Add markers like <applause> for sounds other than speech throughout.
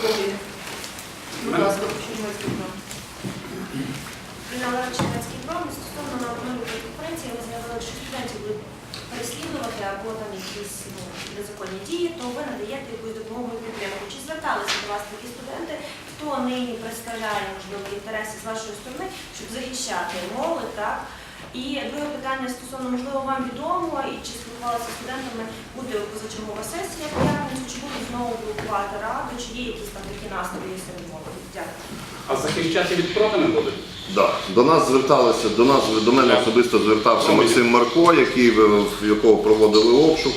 колеги. Будь ласка, Чернівецький план. Стосовно на конференції ми заявили, що студентів будуть переслідувати або там якісь ну, незаконні дії, то ви надаєте якусь допомогу і підтримку. Чи зверталися до вас такі студенти, хто нині представляє можливо інтереси з вашої сторони, щоб захищати молодь, так? І друге питання стосовно, можливо, вам відомо, і чи спілкувалися з студентами, буде позачергова сесія по п'ятницю, чи будуть знову блокувати раду, чи є якісь там такі настрої серед молоді? Дякую. А захищати від продани будуть? Да. До нас зверталися, до нас до мене особисто звертався Максим Марко, який в в якого проводили обшук.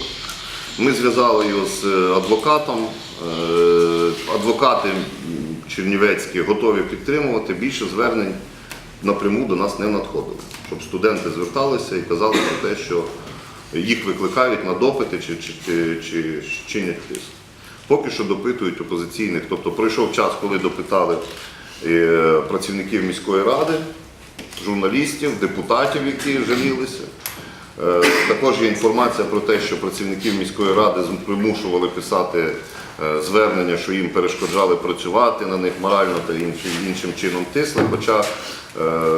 Ми зв'язали його з е, адвокатом. Е, Адвокати чернівецькі готові підтримувати. Більше звернень напряму до нас не надходили, Щоб студенти зверталися і казали про те, що їх викликають на допити чи, чи, чи, чи чинять тиск. Поки що допитують опозиційних. Тобто пройшов час, коли допитали е, працівників міської ради, журналістів, депутатів, які жалілися. Е, Також є інформація про те, що працівників міської ради примушували писати е, звернення, що їм перешкоджали працювати на них морально та іншим, чином тисли. Хоча е,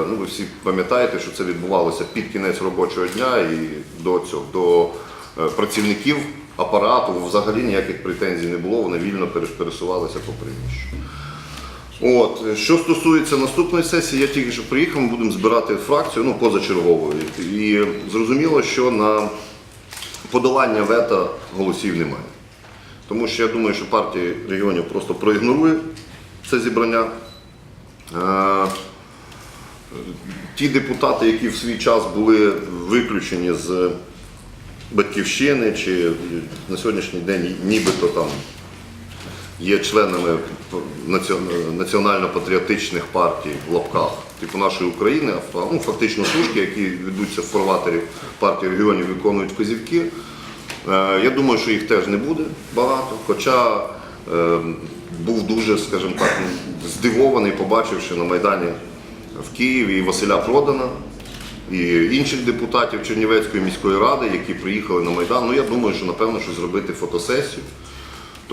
ну, ви всі пам'ятаєте, що це відбувалося під кінець робочого дня і до цього до працівників апарату взагалі ніяких претензій не було, вони вільно пересувалися по приміщенню. От, що стосується наступної сесії, я тільки що приїхав, ми будемо збирати фракцію, ну, позачерговою. І зрозуміло, що на подолання вета голосів немає. Тому що я думаю, що партія регіонів просто проігнорує це зібрання. Е, Ті депутати, які в свій час були виключені з батьківщини, чи на сьогоднішній день нібито там є членами національно-патріотичних партій в лапках, типу нашої України, ну, фактично тушки, які ведуться в форватері партії регіонів, виконують вказівки. Е, Я думаю, що їх теж не буде багато, хоча е, був дуже, скажімо так, здивований, побачивши на Майдані в Києві і Василя Продана, і інших депутатів Чернівецької міської ради, які приїхали на Майдан. Ну, я думаю, що напевно, що зробити фотосесію.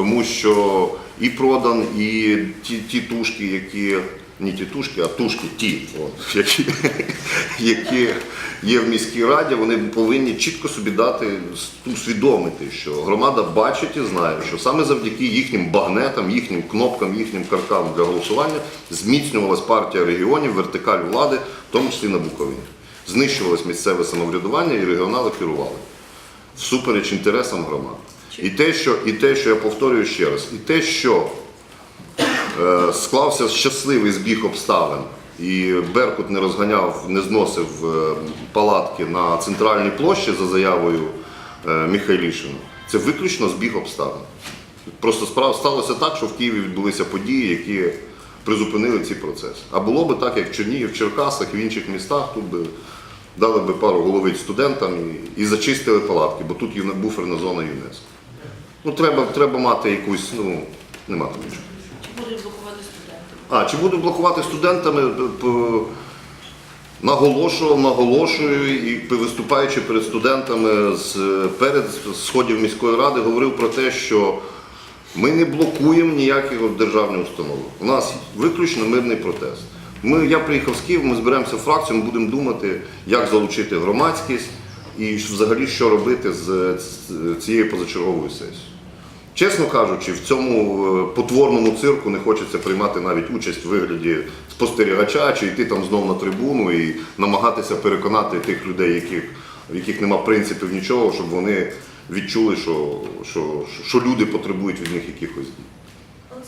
Тому що і продан, і ті, ті тушки, які не ті тушки, а тушки ті, от, <laughs> які, які є в міській раді, вони повинні чітко собі дати усвідомити, що громада бачить і знає, що саме завдяки їхнім багнетам, їхнім кнопкам, їхнім каркам для голосування зміцнювалась партія регіонів, вертикаль влади, в тому числі на Буковині. Знищувалось місцеве самоврядування і регіонали керували всупереч інтересам громад. І те, що, і те, що я повторюю ще раз, і те, що е, склався щасливий збіг обставин, і Беркут не розганяв, не зносив е, палатки на центральній площі за заявою е, Михайлішина, це виключно збіг обставин. Просто справа сталося так, що в Києві відбулися події, які призупинили ці процеси. А було би так, як в Чернігів, в Черкасах і в інших містах, тут би дали би пару головиць студентам і, і зачистили палатки, бо тут буферна зона ЮНЕСКО. Ну, треба, треба мати якусь, ну, нема там нічого. Чи будуть блокувати студенти? А, чи буду блокувати студентами? П- Наголошував, наголошую і виступаючи перед студентами з перед сходів міської ради, говорив про те, що ми не блокуємо ніякі державні установи. У нас виключно мирний протест. Ми, я приїхав з Києва, ми зберемося в фракцію, ми будемо думати, як залучити громадськість і взагалі що робити з цією позачерговою сесією. Чесно кажучи, в цьому е, потворному цирку не хочеться приймати навіть участь в вигляді спостерігача чи йти там знов на трибуну і намагатися переконати тих людей, яких, в яких нема принципів нічого, щоб вони відчули, що, що, що люди потребують від них якихось дій.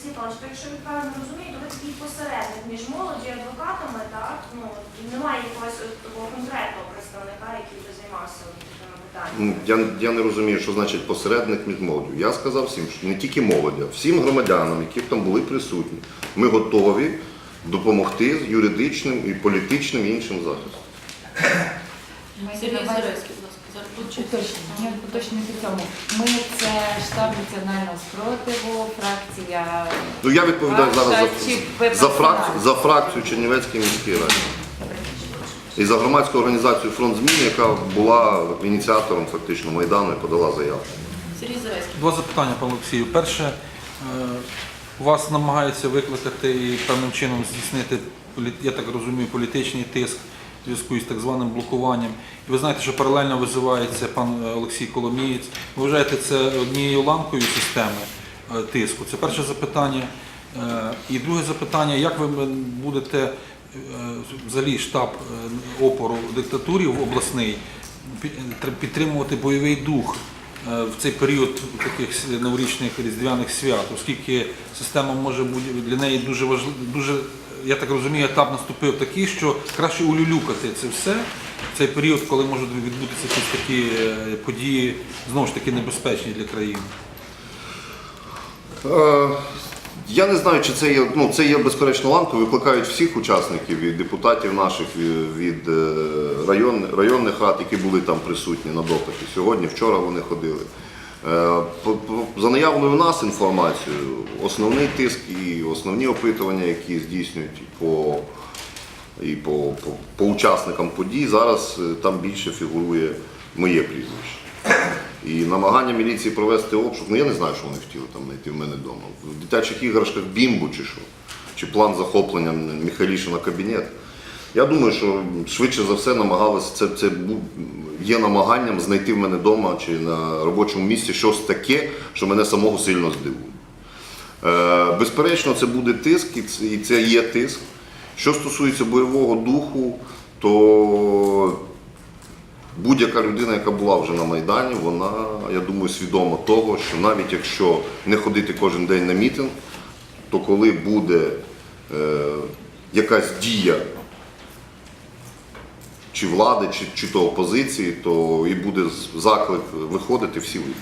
Олексій Павлович, то якщо ви правильно розумієте, ви такий посередник між молоді і адвокатами, так? Ну, немає якогось от такого конкретного представника, який би займався от такими питаннями. Ну, Я, я не розумію, що значить посередник між молоддю. Я сказав всім, що не тільки молоді, а всім громадянам, які б там були присутні, ми готові допомогти з юридичним і політичним і іншим захистом. Сергій Зарецький, Уточнення, уточнюю цьому. Ми це штаб національного спротиву, фракція. Ну я відповідаю Ваша зараз за, за, фракцію, за фракцію Чернівецької міської ради. І за громадську організацію Фронт змін, яка була ініціатором фактично Майдану і подала заяву. Сергій Зарецький. Два запитання, пане Олексію. Перше, е, вас намагаються викликати і певним чином здійснити, я так розумію, політичний тиск в зв'язку із так званим блокуванням. І ви знаєте, що паралельно визивається пан е, Олексій Коломієць. Ви вважаєте це однією ланкою системи е, тиску? Це перше запитання. Е, І друге запитання, як ви будете взагалі штаб опору диктатурі в обласний підтримувати бойовий дух в цей період таких новорічних різдвяних свят, оскільки система може бути для неї дуже важлива, дуже, я так розумію, етап наступив такий, що краще улюлюкати це все цей період, коли можуть відбутися якісь такі е, події, знову ж таки небезпечні для країни. Я не знаю, чи це є, ну, це є безперечно ланкою, викликають всіх учасників, від депутатів наших, від, е, район, районних рад, які були там присутні на допиті. Сьогодні, вчора вони ходили. Е, За наявною у нас інформацією, основний тиск і основні опитування, які здійснюють по, і по, по, по учасникам подій, зараз е, там більше фігурує моє прізвище. І намагання міліції провести обшук, ну я не знаю, що вони хотіли там знайти в мене вдома. В дитячих іграшках бімбу чи що, чи план захоплення Михайлішина кабінет. Я думаю, що швидше за все намагалися, це, це є намаганням знайти в мене вдома чи на робочому місці щось таке, що мене самого сильно здивує. Е, Безперечно, це буде тиск, і це є тиск. Що стосується бойового духу, то будь-яка людина, яка була вже на Майдані, вона, я думаю, свідома того, що навіть якщо не ходити кожен день на мітинг, то коли буде е, якась дія чи влади, чи, чи то опозиції, то і буде заклик виходити, всі вийдуть.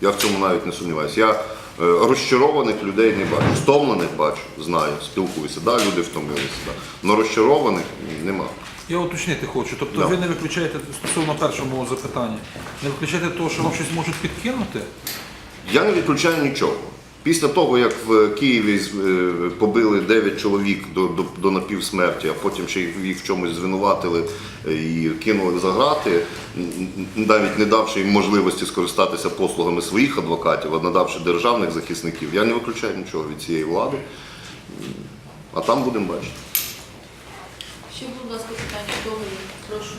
Я в цьому навіть не сумніваюся. Я е, розчарованих людей не бачу. Стомлених бачу, знаю, спілкуюся. Да, люди втомилися. Да. Но розчарованих нема. Я уточнити хочу. Тобто ви не виключаєте стосовно першого мого запитання, не виключаєте того, що вам щось можуть підкинути? Я не відключаю нічого. Після того, як в Києві е, побили 9 чоловік до, до, до напівсмерті, а потім ще їх, в чомусь звинуватили е, і кинули за грати, навіть не давши їм можливості скористатися послугами своїх адвокатів, а надавши державних захисників, я не виключаю нічого від цієї влади. А там будемо бачити. Ще, будь ласка, питання до. Прошу.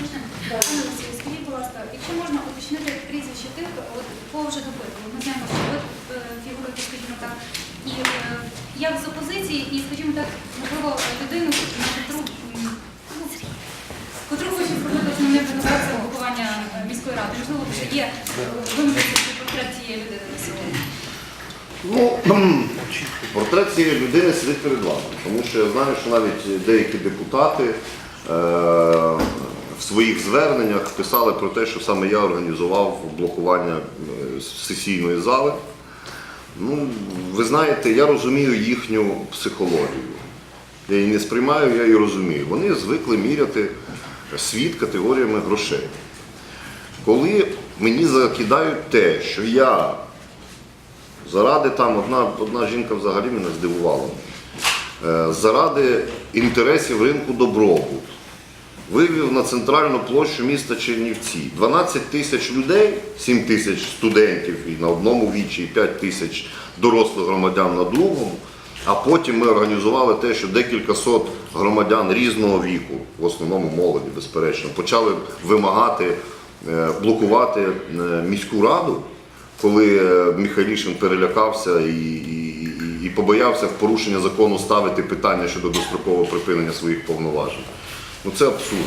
Можна? Пане Олексію, скажіть, будь ласка, якщо можна уточнити прізвище тих, от кого вже допитували, ми знаємо, що ви е, фігуруєте, скажімо так, і е, як з опозиції, і, скажімо так, можливо, людину, на котру, ну, котру хоче зробити основним винуватцем блокування е, міської ради. Можливо, вже є вимогти портрет цієї людини на сьогодні. Ну, портрет цієї людини сидить перед вами, тому що я знаю, що навіть деякі депутати е, в своїх зверненнях писали про те, що саме я організував блокування е, сесійної зали. Ну, ви знаєте, я розумію їхню психологію. Я її не сприймаю, я її розумію. Вони звикли міряти світ категоріями грошей. Коли мені закидають те, що я Заради там одна, одна жінка взагалі мене здивувала. Е, Заради інтересів ринку добробут. Вивів на центральну площу міста Чернівці 12 тисяч людей, 7 тисяч студентів і на одному вічі, і 5 тисяч дорослих громадян на другому. А потім ми організували те, що декілька сот громадян різного віку, в основному молоді, безперечно, почали вимагати е, блокувати е, міську раду коли е, Михайлішин перелякався і, і, і, побоявся в порушення закону ставити питання щодо дострокового припинення своїх повноважень. Ну це абсурд.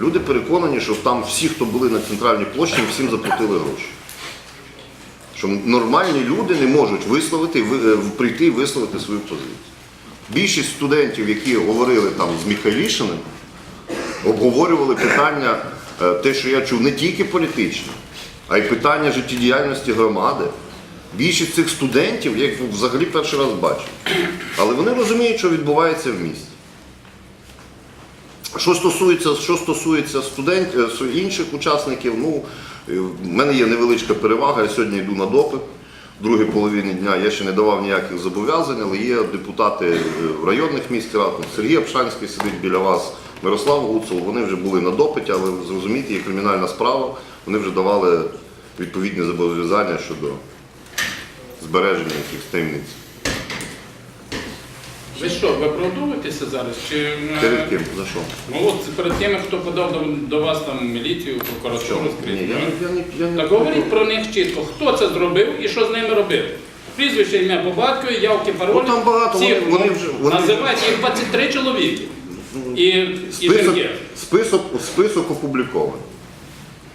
Люди переконані, що там всі, хто були на центральній площі, всім заплатили гроші. Що нормальні люди не можуть висловити, ви- е, прийти і висловити свою позицію. Більшість студентів, які говорили там з Михайлішиним, обговорювали питання, е, те, що я чув, не тільки політичне, а й питання життєдіяльності громади. Більшість цих студентів я їх взагалі перший раз бачив. Але вони розуміють, що відбувається в місті. Що стосується, що стосується студентів, е, інших учасників, ну, е, в мене є невеличка перевага, я сьогодні йду на допит. В другій половині дня я ще не давав ніяких зобов'язань, але є депутати е, районних міськрад. От Сергій Обшанський сидить біля вас, Мирослав Гуцул, вони вже були на допиті, але зрозумійте, є кримінальна справа, вони вже давали відповідні зобов'язання щодо збереження якихось таємниць. Ви що, виправдовуєтеся зараз? Чи е, Перед ким? За що? ну от перед тими, хто подав до, до вас там міліцію, прокуратуру Ні, скрізь? я, ну? не- я, я, не Так говоріть про них чітко, хто це зробив і що з ними робив. Прізвище ім'я по батькові, явки, паролі. Ну, там багато, всі, вони- вони ну, вже- вони називають їх 23 чоловіки. І, і Список, жінки. список, список опублікований.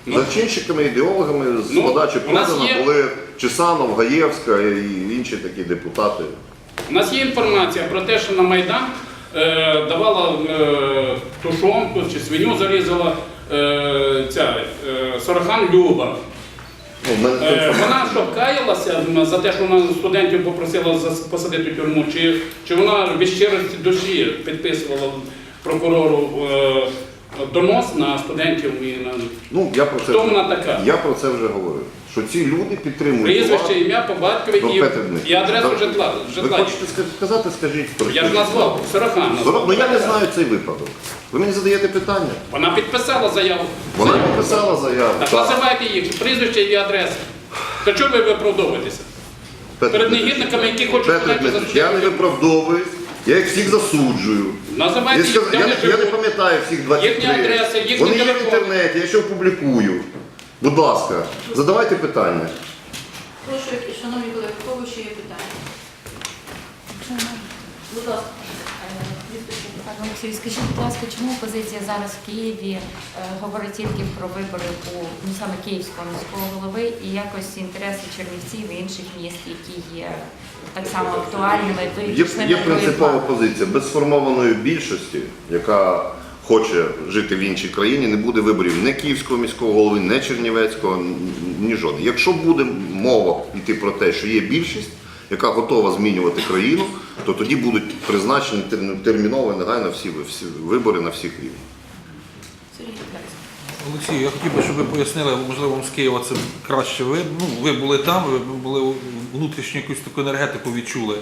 Ну. Зачинщиками, ідеологами з Ну, подачі у є- були Чесанов, Гаєвська і інші такі депутати. У нас є інформація про те, що на Майдан е, давала е, тушонку чи свиню зарізала е, ця е, Сорохан Люба. Ну, Е, вона що каялася за те, що вона студентів попросила посадити в тюрму, чи, чи вона від щирості душі підписувала прокурору е, донос на студентів і на Ну, я про це Хто вона така? Я про це вже говорив. Що ці люди підтримують прізвище, ім'я по батькові до і, Петрівни. і адресу Да. житла. Ви житла. хочете ска- сказати, скажіть. про Я що? ж назвав Сорохан. Сорок- Ну я не знаю цей випадок. Ви мені задаєте питання. Вона підписала заяву. Вона підписала заяву. Так Так. називайте їх прізвище і адреса. То чого ви виправдовуєтеся? Петр Перед Дмитрович, негідниками, які хочуть Петр студентів Дмитрович, я не виправдовуюсь, я їх всіх засуджую. Я, Називайте їх, сказ- де я, вони не, я не живуть. пам'ятаю всіх 23. Їхні адреси, їхні Вони є в телефони. інтернеті, я ще опублікую. Будь ласка, задавайте питання. Прошу, шановні колеги, у кого ще є питання? Будь ласка. Пане Олексію, скажіть, будь ласка, чому опозиція зараз в Києві е, говорить тільки про вибори у ну, саме Київського міського голови і якось інтереси чернівців і інших міст, які є так само актуальними, Є, є принципова позиція. Без сформованої більшості, яка хоче жити в іншій країні, не буде виборів не Київського міського голови, не Чернівецького, ні жодного. Якщо буде мова йти про те, що є більшість, яка готова змінювати країну, то тоді будуть призначені тер- терміново і негайно всі, всі вибори на всіх рівнях. Олексій, я хотів би, щоб ви пояснили, можливо, вам з Києва це краще ви. Ну, ви були там, ви були внутрішню якусь таку енергетику відчули.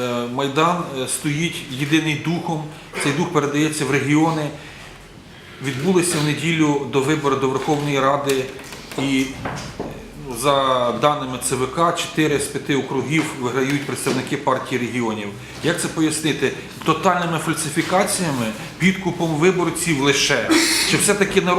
Е, Майдан е, стоїть єдиний духом, цей дух передається в регіони. Відбулися в неділю до вибору до Верховної Ради і е, за даними ЦВК, 4 з 5 округів виграють представники партії регіонів. Як це пояснити? Тотальними фальсифікаціями, підкупом виборців лише? Чи все-таки народ?